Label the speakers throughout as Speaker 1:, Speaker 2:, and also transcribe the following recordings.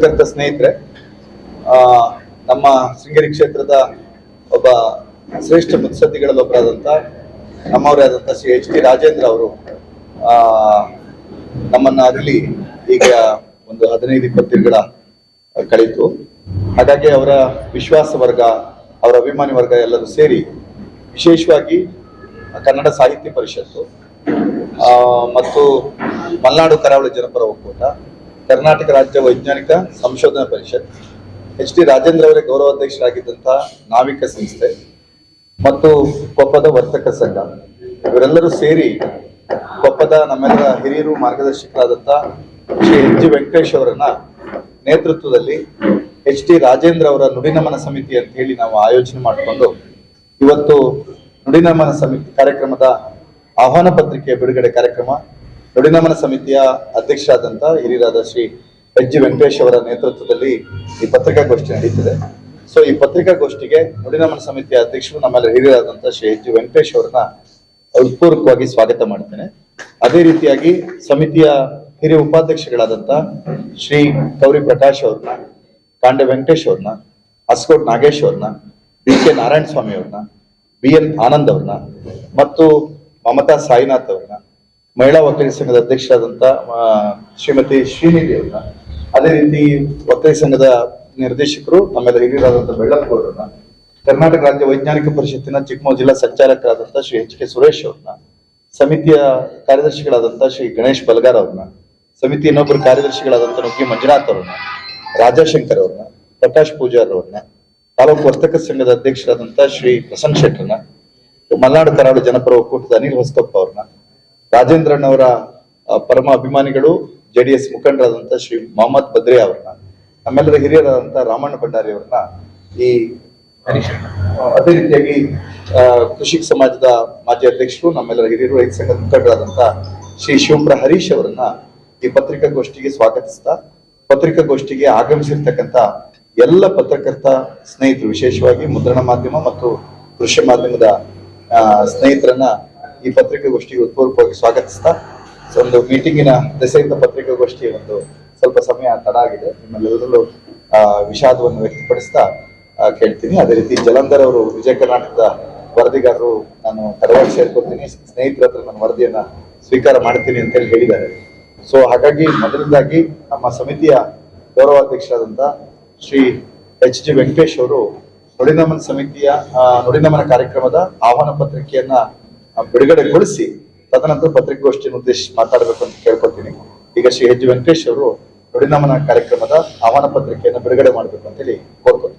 Speaker 1: ಪತ್ರಕರ್ತ ಸ್ನೇಹಿತರೆ ನಮ್ಮ ಶೃಂಗೇರಿ ಕ್ಷೇತ್ರದ ಒಬ್ಬ ಶ್ರೇಷ್ಠ ಮುತ್ಸದ್ದಿಗಳಲ್ಲಿ ಒಬ್ಬರಾದಂಥ, ನಮ್ಮವರೇ ಆದಂಥ ಶ್ರೀ ಎಚ್ ಡಿ ರಾಜೇಂದ್ರ ಅವರು ನಮ್ಮನ್ನ ಅಗಲಿ ಈಗ ಒಂದು ಹದಿನೈದು ಇಪ್ಪತ್ತು ತಿಂಗಳ ಕಳೀತು ಹಾಗಾಗಿ ಅವರ ವಿಶ್ವಾಸ ವರ್ಗ, ಅವರ ಅಭಿಮಾನಿ ವರ್ಗ ಎಲ್ಲರೂ ಸೇರಿ ವಿಶೇಷವಾಗಿ ಕನ್ನಡ ಸಾಹಿತ್ಯ ಪರಿಷತ್ತು ಮತ್ತು ಮಲೆನಾಡು ಕರಾವಳಿ ಜನಪರ ಒಕ್ಕೂಟ ಕರ್ನಾಟಕ ರಾಜ್ಯ ವೈಜ್ಞಾನಿಕ ಸಂಶೋಧನಾ ಪರಿಷತ್, ಎಚ್ ಡಿ ರಾಜೇಂದ್ರ ಅವರೇ ಗೌರವಾಧ್ಯಕ್ಷರಾಗಿದ್ದಂತಹ ನಾವಿಕ ಸಂಸ್ಥೆ ಮತ್ತು ಕೊಪ್ಪದ ವರ್ತಕ ಸಂಘ, ಇವರೆಲ್ಲರೂ ಸೇರಿ ಕೊಪ್ಪದ ನಮ್ಮೆಲ್ಲರ ಹಿರಿಯರು ಮಾರ್ಗದರ್ಶಕರಾದಂತಹ ಶ್ರೀ ಎಚ್ ಜಿ ವೆಂಕಟೇಶ್ ಅವರನ್ನ ನೇತೃತ್ವದಲ್ಲಿ ಎಚ್ ಡಿ ರಾಜೇಂದ್ರ ಅವರ ನುಡಿನಮನ ಸಮಿತಿ ಅಂತ ಹೇಳಿ ನಾವು ಆಯೋಜನೆ ಮಾಡಿಕೊಂಡು ಇವತ್ತು ನುಡಿನಮನ ಸಮಿತಿ ಕಾರ್ಯಕ್ರಮದ ಆಹ್ವಾನ ಪತ್ರಿಕೆಯ ಬಿಡುಗಡೆ ಕಾರ್ಯಕ್ರಮ ನುಡಿನಮನ ಸಮಿತಿಯ ಅಧ್ಯಕ್ಷರಾದಂತಹ ಹಿರಿಯರಾದ ಶ್ರೀ ಎಚ್ ಜಿ ವೆಂಕಟೇಶ್ ಅವರ ನೇತೃತ್ವದಲ್ಲಿ ಈ ಪತ್ರಿಕಾಗೋಷ್ಠಿ ನಡೀತಿದೆ. ಸೊ ಈ ಪತ್ರಿಕಾಗೋಷ್ಠಿಗೆ ನುಡಿನಮನ ಸಮಿತಿಯ ಅಧ್ಯಕ್ಷರು ನಮ್ಮಲ್ಲಿ ಹಿರಿಯರಾದಂತಹ ಶ್ರೀ ಎಚ್ ಜಿ ವೆಂಕಟೇಶ್ ಅವರನ್ನ ಹೃತ್ಪೂರ್ವಕವಾಗಿ ಸ್ವಾಗತ ಮಾಡ್ತೇನೆ. ಅದೇ ರೀತಿಯಾಗಿ ಸಮಿತಿಯ ಹಿರಿಯ ಉಪಾಧ್ಯಕ್ಷಗಳಾದಂಥ ಶ್ರೀ ಗೌರಿ ಪ್ರಕಾಶ್ ಅವ್ರನ್ನ, ಕಾಂಡೆ ವೆಂಕಟೇಶ್ ಅವ್ರನ್ನ, ಅಸ್ಕೋಟ್ ನಾಗೇಶ್ ಅವ್ರನ್ನ ಬಿ ಕೆ ನಾರಾಯಣ ಸ್ವಾಮಿ ಅವ್ರನ್ನ, ಬಿ ಎನ್ ಆನಂದ್ ಅವ್ರನ್ನ ಮತ್ತು ಮಮತಾ ಸಾಯಿನಾಥ್ ಅವ್ರನ್ನ ಮಹಿಳಾ ವಕೀಲ ಸಂಘದ ಅಧ್ಯಕ್ಷರಾದಂಥ ಶ್ರೀಮತಿ ಶ್ರೀನಿಧಿ ಅವ್ರನ್ನ. ಅದೇ ರೀತಿ ವಕೀಲ ಸಂಘದ ನಿರ್ದೇಶಕರು ಆಮೇಲೆ ಹಿರಿಯರಾದಂಥ ಬೆಳ್ಳಪ್ಪವರನ್ನ ಕರ್ನಾಟಕ ರಾಜ್ಯ ವೈಜ್ಞಾನಿಕ ಪರಿಷತ್ತಿನ ಚಿಕ್ಕಮಗಳೂರು ಜಿಲ್ಲಾ ಸಂಚಾಲಕರಾದಂಥ ಶ್ರೀ ಎಚ್ ಕೆ ಸುರೇಶ್ ಅವ್ರನ್ನ, ಸಮಿತಿಯ ಕಾರ್ಯದರ್ಶಿಗಳಾದಂಥ ಶ್ರೀ ಗಣೇಶ್ ಬಲ್ಗಾರ್ ಅವ್ರನ್ನ, ಸಮಿತಿ ಇನ್ನೊಬ್ಬರು ಕಾರ್ಯದರ್ಶಿಗಳಾದಂಥ ನುಗ್ಗಿ ಮಂಜುನಾಥ್ ಅವ್ರನ್ನ, ರಾಜಶಂಕರ್ ಅವ್ರನ್ನ, ಪ್ರಕಾಶ್ ಪೂಜಾರ್ ಅವ್ರನ್ನ, ತಾಲೂಕು ವರ್ತಕ ಸಂಘದ ಅಧ್ಯಕ್ಷರಾದಂಥ ಶ್ರೀ ಪ್ರಸನ್ನ ಶೆಟ್ಟರ್ನ ಮಲೆನಾಡು ಕರಾಡು ಜನಪರ ಒಕ್ಕೂಟದ ಅನಿಲ್ ಹೊಸಕಪ್ಪ ಅವ್ರನ್ನ ರಾಜೇಂದ್ರನ್ ಅವರ ಪರಮ ಅಭಿಮಾನಿಗಳು ಜೆಡಿಎಸ್ ಮುಖಂಡರಾದಂಥ ಶ್ರೀ ಮೊಹಮ್ಮದ್ ಬದ್ರಿ ಅವ್ರನ್ನ, ನಮ್ಮೆಲ್ಲರ ಹಿರಿಯರಾದಂಥ ರಾಮಣ್ಣ ಭಂಡಾರಿ ಅವ್ರನ್ನ ಈ ಅದೇ ರೀತಿಯಾಗಿ ಕೃಷಿ ಸಮಾಜದ ಮಾಜಿ ಅಧ್ಯಕ್ಷರು, ನಮ್ಮೆಲ್ಲರ ಹಿರಿಯರು, ರೈತ ಸಂಘದ ಮುಖಂಡರಾದಂಥ ಶ್ರೀ ಶಿವಪುರ ಹರೀಶ್ ಅವರನ್ನ ಈ ಪತ್ರಿಕಾಗೋಷ್ಠಿಗೆ ಸ್ವಾಗತಿಸ್ತಾ, ಪತ್ರಿಕಾಗೋಷ್ಠಿಗೆ ಆಗಮಿಸಿರ್ತಕ್ಕಂಥ ಎಲ್ಲ ಪತ್ರಕರ್ತ ಸ್ನೇಹಿತರು, ವಿಶೇಷವಾಗಿ ಮುದ್ರಣ ಮಾಧ್ಯಮ ಮತ್ತು ದೃಶ್ಯ ಮಾಧ್ಯಮದ ಸ್ನೇಹಿತರನ್ನ ಈ ಪತ್ರಿಕಾಗೋಷ್ಠಿಗೆ ಪೂರ್ವಕವಾಗಿ ಸ್ವಾಗತಿಸ್ತಾ ಒಂದು ಮೀಟಿಂಗಿನ ದೆಸೆಯಿಂದ ಪತ್ರಿಕಾಗೋಷ್ಠಿ ಒಂದು ಸ್ವಲ್ಪ ಸಮಯ ತಡ ಆಗಿದೆ ನಿಮ್ಮೆಲ್ಲರಲ್ಲೂ ಆ, ವಿಷಾದವನ್ನು ವ್ಯಕ್ತಪಡಿಸ್ತಾ ಕೇಳ್ತೀನಿ. ಅದೇ ರೀತಿ ಜಲಂಧರ್ ಅವರು ವಿಜಯ ಕರ್ನಾಟಕದ ವರದಿಗಾರರು ನಾನು ತಡವಾಗಿ ಸೇರ್ಕೊತೀನಿ ಸ್ನೇಹಿತರ ಹತ್ರ ನನ್ನ ವರದಿಯನ್ನ ಸ್ವೀಕಾರ ಮಾಡ್ತೀನಿ ಅಂತ ಹೇಳಿ ಹೇಳಿದ್ದಾರೆ. ಸೊ ಹಾಗಾಗಿ ಮೊದಲನೇದಾಗಿ ನಮ್ಮ ಸಮಿತಿಯ ಗೌರವಾಧ್ಯಕ್ಷರಾದಂಥ ಶ್ರೀ ಎಚ್ ಜಿ ವೆಂಕಟೇಶ್ ಅವರು ನುಡಿನಮನ ಸಮಿತಿಯ ನುಡಿನಮನ ಕಾರ್ಯಕ್ರಮದ ಆಹ್ವಾನ ಪತ್ರಿಕೆಯನ್ನ ಬಿಡುಗಡೆಗೊಳಿಸಿ ತದನಂತರ ಪತ್ರಿಕಾಗೋಷ್ಠಿಯನ್ನು ಉದ್ದೇಶಿಸಿ ಮಾತಾಡಬೇಕು ಅಂತ ಕೇಳ್ಕೊತೀನಿ. ಈಗ ಶ್ರೀ ಎಚ್ ವೆಂಕಟೇಶ್ ಅವರು ನುಡಿನಮನ ಕಾರ್ಯಕ್ರಮದ ಆಹ್ವಾನ ಪತ್ರಿಕೆಯನ್ನು ಬಿಡುಗಡೆ ಮಾಡಬೇಕು ಅಂತ ಹೇಳಿ ಕೋರ್ಕೊತೀನಿ.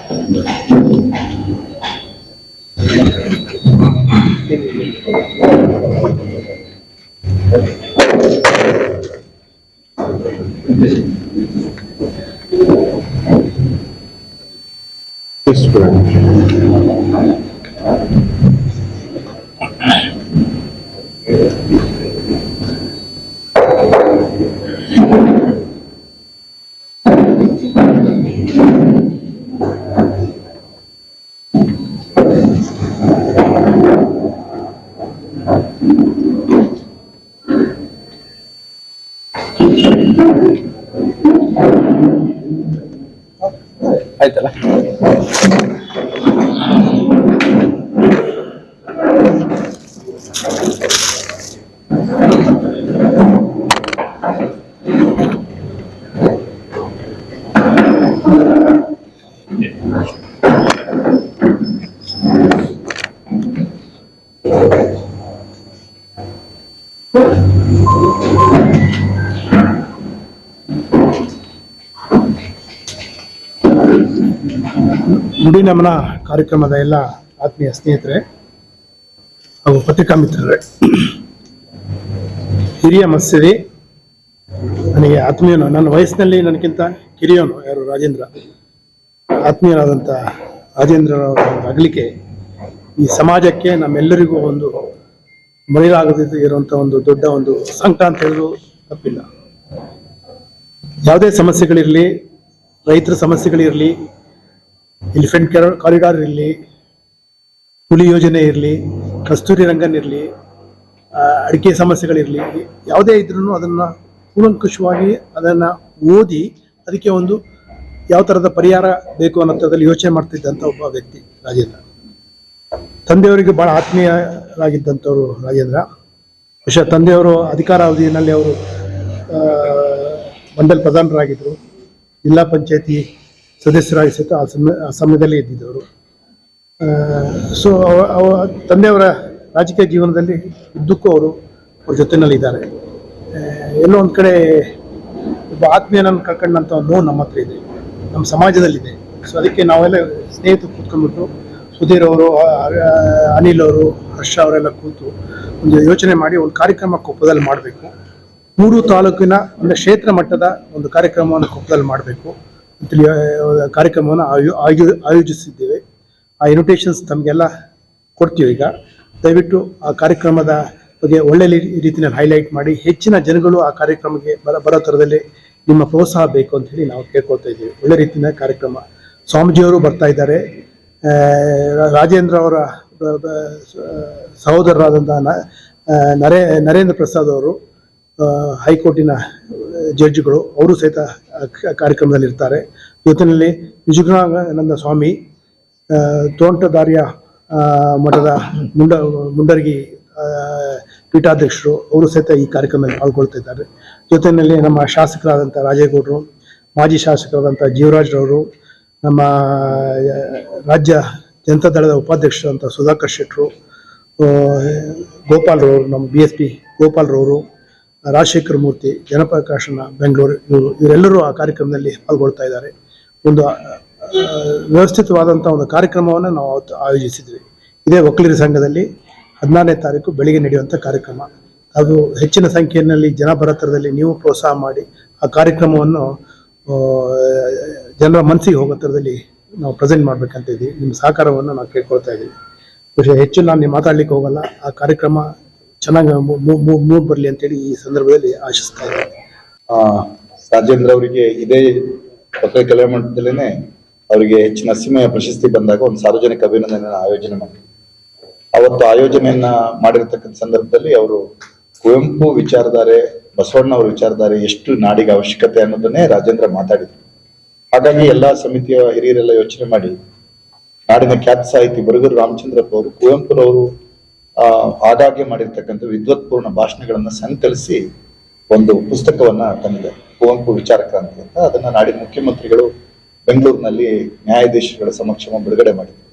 Speaker 1: This one.
Speaker 2: ನುಡಿ ನಮನ ಕಾರ್ಯಕ್ರಮದ ಎಲ್ಲ ಆತ್ಮೀಯ ಸ್ನೇಹಿತರೆ ಹಾಗೂ ಪತ್ರಿಕಾ ಮಿತ್ರರೇ. ಹಿರಿಯ ಮಸ್ಸಿರಿ ನನಗೆ ಆತ್ಮೀಯನು, ನನ್ನ ವಯಸ್ಸಿನಲ್ಲಿ ನನಗಿಂತ ಕಿರಿಯೋನು ಯಾರು? ರಾಜೇಂದ್ರ. ಆತ್ಮೀಯರಾದಂಥ ರಾಜೇಂದ್ರ ಅಗಲಿಕೆ ಈ ಸಮಾಜಕ್ಕೆ ನಮ್ಮೆಲ್ಲರಿಗೂ ಒಂದು ಮರೆಯಲಾಗದೇ ಇರುವಂಥ ಒಂದು ದೊಡ್ಡ ಒಂದು ಸಂಕಟ ಅಂತ ಹೇಳಿದ್ರು ತಪ್ಪಿಲ್ಲ. ಯಾವುದೇ ಸಮಸ್ಯೆಗಳಿರಲಿ, ರೈತರ ಸಮಸ್ಯೆಗಳಿರಲಿ ಎಲಿಫೆಂಟ್ ಕಾರಿಡಾರ್ ಇರಲಿ, ಹುಲಿ ಯೋಜನೆ ಇರಲಿ, ಕಸ್ತೂರಿ ರಂಗನ್ ಇರಲಿ ಅಡಿಕೆ ಸಮಸ್ಯೆಗಳಿರಲಿ, ಯಾವುದೇ ಇದ್ರೂ ಅದನ್ನು ಕೂಲಂಕುಷವಾಗಿ ಅದನ್ನು ಓದಿ ಅದಕ್ಕೆ ಒಂದು ಯಾವ ಥರದ ಪರಿಹಾರ ಬೇಕು ಅನ್ನೋದ್ರಲ್ಲಿ ಯೋಚನೆ ಮಾಡ್ತಿದ್ದಂಥ ಒಬ್ಬ ವ್ಯಕ್ತಿ ರಾಜೇಂದ್ರ. ತಂದೆಯವರಿಗೆ ಭಾಳ ಆತ್ಮೀಯರಾಗಿದ್ದಂಥವರು ರಾಜೇಂದ್ರ. ಬಹುಶಃ ತಂದೆಯವರು ಅಧಿಕಾರಾವಧಿಯಲ್ಲಿ ಅವರು ಆ, ಮಂಡಲ್ ಪ್ರಧಾನರಾಗಿದ್ದರು ಜಿಲ್ಲಾ ಪಂಚಾಯತಿ ಸದಸ್ಯರಾಗಿ ಸಹಿತ ಆ ಸಮಯ ಆ ಸಮಯದಲ್ಲಿ ಇದ್ದಿದ್ದವರು. ಸೊ ಅವ ತಂದೆಯವರ ರಾಜಕೀಯ ಜೀವನದಲ್ಲಿ ಇದ್ದಕ್ಕೂ ಅವರು ಅವ್ರ ಜೊತೆಯಲ್ಲಿ ಇದ್ದಾರೆ ಎಲ್ಲೋ ಒಂದು ಕಡೆ ಒಬ್ಬ ಆತ್ಮೀಯನನ್ನು ಕಳ್ಕೊಂಡಂಥ ನೋವು ನಮ್ಮ ಹತ್ರ ಇದೆ. ನಮ್ಮ ಸಮಾಜದಲ್ಲಿದೆ. ಸೊ ಅದಕ್ಕೆ ನಾವೆಲ್ಲ ಸ್ನೇಹಿತರು ಕೂತ್ಕೊಂಡ್ಬಿಟ್ಟು ಸುಧೀರ್ ಅವರು ಅನಿಲ್ ಅವರು, ಹರ್ಷ ಅವರೆಲ್ಲ ಕೂತು ಒಂದು ಯೋಚನೆ ಮಾಡಿ ಒಂದು ಕಾರ್ಯಕ್ರಮ ಕೊಪ್ಪದಲ್ಲಿ ಮಾಡಬೇಕು. ಮೂರು ತಾಲೂಕಿನ ಒಂದು ಕ್ಷೇತ್ರ ಮಟ್ಟದ ಒಂದು ಕಾರ್ಯಕ್ರಮವನ್ನು ಕೊಪ್ಪದಲ್ಲಿ ಮಾಡಬೇಕು ಅಂತೇಳಿ ಕಾರ್ಯಕ್ರಮವನ್ನು ಆಯೋ ಆಯೋ, ಆಯೋಜಿಸಿದ್ದೇವೆ. ಆ ಇನ್ವಿಟೇಷನ್ಸ್ ತಮಗೆಲ್ಲ ಕೊಡ್ತೀವಿ ಈಗ. ದಯವಿಟ್ಟು ಆ ಕಾರ್ಯಕ್ರಮದ ಬಗ್ಗೆ ಒಳ್ಳೆ ರೀತಿಯಲ್ಲಿ ಹೈಲೈಟ್ ಮಾಡಿ, ಹೆಚ್ಚಿನ ಜನಗಳು ಆ ಕಾರ್ಯಕ್ರಮಕ್ಕೆ ಬರ, ಬರೋ ಥರದಲ್ಲಿ ನಿಮ್ಮ ಪ್ರೋತ್ಸಾಹ ಬೇಕು ಅಂತ ಹೇಳಿ ನಾವು ಕೇಳ್ಕೊಳ್ತಾ ಇದ್ದೀವಿ. ಒಳ್ಳೆ ರೀತಿಯ ಕಾರ್ಯಕ್ರಮ. ಸ್ವಾಮೀಜಿಯವರು ಬರ್ತಾ ಇದ್ದಾರೆ. ರಾಜೇಂದ್ರ ಅವರ ಆ, ನರೇ ನರೇಂದ್ರ ಪ್ರಸಾದ್ ಅವರು ಹೈಕೋರ್ಟಿನ ಜಡ್ಜ್ಗಳು ಅವರು ಸಹಿತ ಕಾರ್ಯಕ್ರಮದಲ್ಲಿ ಇರ್ತಾರೆ ಜೊತೆಯಲ್ಲಿ ನಿಜಗುಣಾನಂದ ಸ್ವಾಮಿ ತೋಂಟದಾರ್ಯ ಮಠದ ಮುಂಡ ಮುಂಡರಗಿ ಪೀಠಾಧ್ಯಕ್ಷರು ಅವರು ಸಹಿತ ಈ ಕಾರ್ಯಕ್ರಮದಲ್ಲಿ ಪಾಲ್ಗೊಳ್ತಾ ಇದ್ದಾರೆ ಜೊತೆಯಲ್ಲಿ ನಮ್ಮ ಶಾಸಕರಾದಂಥ ರಾಜೇಗೌಡರು ಮಾಜಿ ಶಾಸಕರಾದಂಥ ಜೀವರಾಜ್ರವರು ನಮ್ಮ ರಾಜ್ಯ ಜನತಾ ದಳದ ಉಪಾಧ್ಯಕ್ಷರಾದಂಥ ಸುಧಾಕರ್ ಶೆಟ್ಟರು ಗೋಪಾಲ್ ಗೋಪಾಲ್ರವರು ನಮ್ಮ ಬಿ ಎಸ್ ಪಿ ಗೋಪಾಲ್ರವರು ರಾಜಶೇಖರ ಮೂರ್ತಿ, ಜನಪ್ರಕಾಶನ ಬೆಂಗಳೂರು, ಇವರು, ಇವರೆಲ್ಲರೂ ಆ ಕಾರ್ಯಕ್ರಮದಲ್ಲಿ ಪಾಲ್ಗೊಳ್ತಾ ಇದ್ದಾರೆ. ಒಂದು ವ್ಯವಸ್ಥಿತವಾದಂಥ ಒಂದು ಕಾರ್ಯಕ್ರಮವನ್ನು ನಾವು ಅವತ್ತು ಆಯೋಜಿಸಿದ್ವಿ. ಇದೇ ಒಕ್ಕಲಿಗರ ಸಂಘದಲ್ಲಿ ಹದಿನಾರನೇ ತಾರೀಕು ಬೆಳಿಗ್ಗೆ ನಡೆಯುವಂಥ ಕಾರ್ಯಕ್ರಮ. ಅದು ಹೆಚ್ಚಿನ ಸಂಖ್ಯೆಯಲ್ಲಿ ಜನ ನೀವು ಪ್ರೋತ್ಸಾಹ ಮಾಡಿ ಆ ಕಾರ್ಯಕ್ರಮವನ್ನು ಜನರ ಮನಸ್ಸಿಗೆ ಹೋಗೋ ಥರದಲ್ಲಿ ನಾವು ಪ್ರೆಸೆಂಟ್ ಮಾಡ್ಬೇಕಂತ ಇದ್ದೀವಿ. ನಿಮ್ಮ ಸಹಕಾರವನ್ನು ನಾವು ಕೇಳ್ಕೊಳ್ತಾ ಇದ್ದೀವಿ. ವಿಷಯ ಹೆಚ್ಚು ನಾನು ನೀವು ಮಾತಾಡ್ಲಿಕ್ಕೆ ಹೋಗಲ್ಲ. ಆ ಕಾರ್ಯಕ್ರಮ ಚೆನ್ನಾಗಿ ಮೂಡ್ ಬರಲಿ ಅಂತೇಳಿ ಈ ಸಂದರ್ಭದಲ್ಲಿ ಆಶಿಸ್ತಾ ಇದ್ದೀನಿ.
Speaker 1: ರಾಜೇಂದ್ರ ಅವರಿಗೆ ಇದೇ ಒಕ್ಕಲಿಗ ಕಲೆ ಅವರಿಗೆ ಹೆಚ್ಚಿನ ಸಿಮೆಯ ಪ್ರಶಸ್ತಿ ಬಂದಾಗ ಒಂದು ಸಾರ್ವಜನಿಕ ಅಭಿನಂದನೆ ಆಯೋಜನೆ ಮಾಡಿ ಅವತ್ತು ಆಯೋಜನೆಯನ್ನ ಮಾಡಿರ್ತಕ್ಕಂಥ ಸಂದರ್ಭದಲ್ಲಿ ಅವರು ಕುವೆಂಪು ವಿಚಾರಧಾರೆ ಬಸವಣ್ಣ ಅವರ ವಿಚಾರಧಾರೆ ಎಷ್ಟು ನಾಡಿಗೆ ಅವಶ್ಯಕತೆ ಅನ್ನೋದನ್ನೇ ರಾಜೇಂದ್ರ ಮಾತಾಡಿದ್ರು. ಹಾಗಾಗಿ ಎಲ್ಲಾ ಸಮಿತಿಯ ಹಿರಿಯರೆಲ್ಲ ಯೋಚನೆ ಮಾಡಿ, ನಾಡಿನ ಖ್ಯಾತ ಸಾಹಿತಿ ಬರಗೂರು ರಾಮಚಂದ್ರಪ್ಪ ಅವರು, ಕುವೆಂಪುರವರು, ಆ, ಆಗಾಗ್ಗೆ ಮಾಡಿರ್ತಕ್ಕಂಥ ವಿದ್ವತ್ಪೂರ್ಣ ಭಾಷಣಗಳನ್ನ ಸಂಕಲಿಸಿ ಒಂದು ಪುಸ್ತಕವನ್ನ ತಂದಿದೆ ಕುವೆಂಪು ವಿಚಾರ ಕ್ರಾಂತಿ ಅಂತ. ಅದನ್ನ ನಾಡಿನ ಮುಖ್ಯಮಂತ್ರಿಗಳು ಬೆಂಗಳೂರಿನಲ್ಲಿ ನ್ಯಾಯಾಧೀಶಗಳ ಸಮಕ್ಷಮ ಬಿಡುಗಡೆ ಮಾಡಿದ್ರು.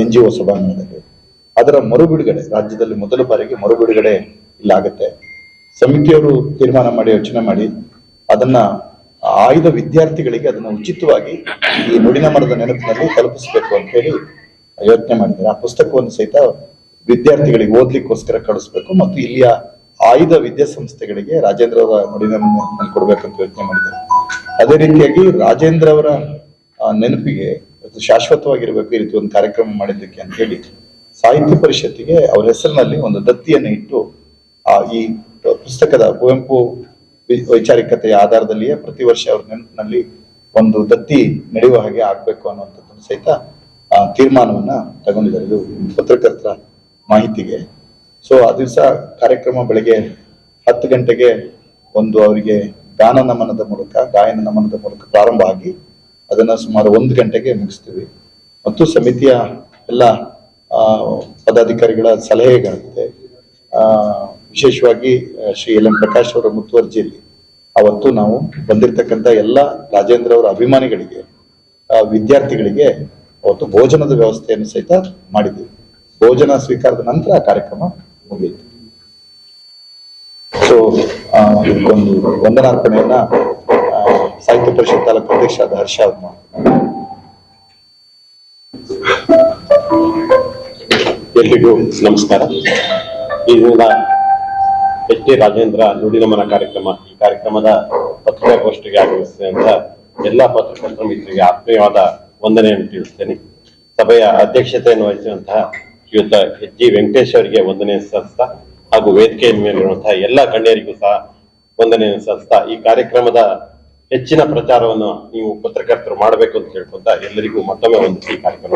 Speaker 1: ಎನ್ ಜಿ ಒ ಸಭಾಂಗಣದಲ್ಲಿ. ಅದರ ಮರು ಬಿಡುಗಡೆ ರಾಜ್ಯದಲ್ಲಿ ಮೊದಲ ಬಾರಿಗೆ ಮರು ಬಿಡುಗಡೆ ಇಲ್ಲಾಗತ್ತೆ. ಸಮಿತಿಯವರು ತೀರ್ಮಾನ ಮಾಡಿ, ಯೋಚನೆ ಮಾಡಿ, ಅದನ್ನ ಆಯ್ದ ವಿದ್ಯಾರ್ಥಿಗಳಿಗೆ ಅದನ್ನ ಉಚಿತವಾಗಿ ಈ ನುಡಿನ ಮರದ ನೆನಪಿನಲ್ಲಿ ತಲುಪಿಸಬೇಕು ಅಂತ ಹೇಳಿ ಯೋಚನೆ ಮಾಡಿದ್ದಾರೆ. ಆ ಪುಸ್ತಕವನ್ನು ಸಹಿತ ವಿದ್ಯಾರ್ಥಿಗಳಿಗೆ ಓದ್ಲಿಕ್ಕೋಸ್ಕರ ಕಳಿಸ್ಬೇಕು ಮತ್ತು ಇಲ್ಲಿಯ ಆಯ್ದ ವಿದ್ಯಾಸಂಸ್ಥೆಗಳಿಗೆ ರಾಜೇಂದ್ರ ಅವರ ನುಡಿನ ನೆನಪಿನಲ್ಲಿ ಕೊಡ್ಬೇಕಂತ ಯೋಚನೆ ಮಾಡಿದ್ದಾರೆ. ಅದೇ ರೀತಿಯಾಗಿ ರಾಜೇಂದ್ರ ಅವರ ನೆನಪಿಗೆ ಶಾಶ್ವತವಾಗಿರ್ಬೇಕು ಈ ರೀತಿ ಒಂದು ಕಾರ್ಯಕ್ರಮ ಮಾಡಿದ್ದಕ್ಕೆ ಅಂತ ಹೇಳಿ ಸಾಹಿತ್ಯ ಪರಿಷತ್ತಿಗೆ ಅವರ ಹೆಸರಿನಲ್ಲಿ ಒಂದು ದತ್ತಿಯನ್ನು ಇಟ್ಟು, ಆ, ಈ ಪುಸ್ತಕದ ಕುವೆಂಪು ವೈಚಾರಿಕತೆಯ ಆಧಾರದಲ್ಲಿಯೇ ಪ್ರತಿ ವರ್ಷ ಅವ್ರ ನೆನಪಿನಲ್ಲಿ ಒಂದು ದತ್ತಿ ನಡೆಯುವ ಹಾಗೆ ಆಗ್ಬೇಕು ಅನ್ನುವಂಥದ್ದನ್ನು ಸಹಿತ ಆ, ತೀರ್ಮಾನವನ್ನ ತಗೊಂಡಿದ್ದಾರೆ. ಇದು ಪತ್ರಕರ್ತರ ಮಾಹಿತಿಗೆ. ಸೊ ಆ ದಿವಸ ಕಾರ್ಯಕ್ರಮ ಬೆಳಗ್ಗೆ ಹತ್ತು ಗಂಟೆಗೆ ಒಂದು ಅವರಿಗೆ ಗಾನ ನಮನದ ಮೂಲಕ ಗಾಯನ ನಮನದ ಮೂಲಕ ಪ್ರಾರಂಭ ಆಗಿ ಅದನ್ನ ಸುಮಾರು ಒಂದು ಗಂಟೆಗೆ ಮುಗಿಸ್ತೀವಿ. ಮತ್ತು ಸಮಿತಿಯ ಎಲ್ಲ ಪದಾಧಿಕಾರಿಗಳ ಆ, ವಿಶೇಷವಾಗಿ ಶ್ರೀ ಎಲ್ ಎಂ ಪ್ರಕಾಶ್ ಅವರ ಮುತುವರ್ಜಿಯಲ್ಲಿ ಅವತ್ತು ನಾವು ಬಂದಿರತಕ್ಕಂಥ ಎಲ್ಲ ರಾಜೇಂದ್ರ ಅವರ ಅಭಿಮಾನಿಗಳಿಗೆ ವಿದ್ಯಾರ್ಥಿಗಳಿಗೆ ಅವತ್ತು ಭೋಜನದ ವ್ಯವಸ್ಥೆಯನ್ನು ಸಹಿತ ಮಾಡಿದ್ದೀವಿ ಭೋಜನ ಸ್ವೀಕಾರದ ನಂತರ ಕಾರ್ಯಕ್ರಮ ಮುಗಿಯಿತು. ಸೊ ಒಂದು ವಂದನಾರ್ಪಣೆಯನ್ನ ಸಾಹಿತ್ಯ ಪರಿಷತ್ ತಾಲೂಕು ಆದ ಹರ್ಷ ಅವ್ರು.
Speaker 3: ಎಲ್ರಿಗೂ ನಮಸ್ಕಾರ. ಈ ಎಚ್ ಡಿ ರಾಜೇಂದ್ರ ನುಡಿನಮನ ಕಾರ್ಯಕ್ರಮ. ಈ ಕಾರ್ಯಕ್ರಮದ ಪತ್ರಿಕಾಗೋಷ್ಠಿಗೆ ಆಗಮಿಸಿದಂತ ಎಲ್ಲ ಪತ್ರಕರ್ತರ ಮಿತ್ರರಿಗೆ ಆತ್ಮೀಯವಾದ ವಂದನೆಯನ್ನು ತಿಳಿಸ್ತೇನೆ. ಸಭೆಯ ಅಧ್ಯಕ್ಷತೆಯನ್ನು ವಹಿಸಿರುವಂತಹ ಶ್ರೀಯುತ ಎಚ್ ಜಿ ವೆಂಕಟೇಶ್ ಅವರಿಗೆ ವಂದನೆ ಸಲ್ಲಿಸ್ತಾ ಹಾಗೂ ವೇದಿಕೆಯ ಮೇಲಿರುವಂತಹ ಎಲ್ಲ ಗಣ್ಯರಿಗೂ ಸಹ ವಂದನೆಯನ್ನು ಸಲ್ಲಿಸ್ತಾ ಈ ಕಾರ್ಯಕ್ರಮದ ಹೆಚ್ಚಿನ ಪ್ರಚಾರವನ್ನು ನೀವು ಪತ್ರಕರ್ತರು ಮಾಡಬೇಕು ಅಂತ ಹೇಳ್ಕೊಂತ ಎಲ್ಲರಿಗೂ ಮತ್ತೊಮ್ಮೆ ಒಂದು ಈ ಕಾರ್ಯಕ್ರಮ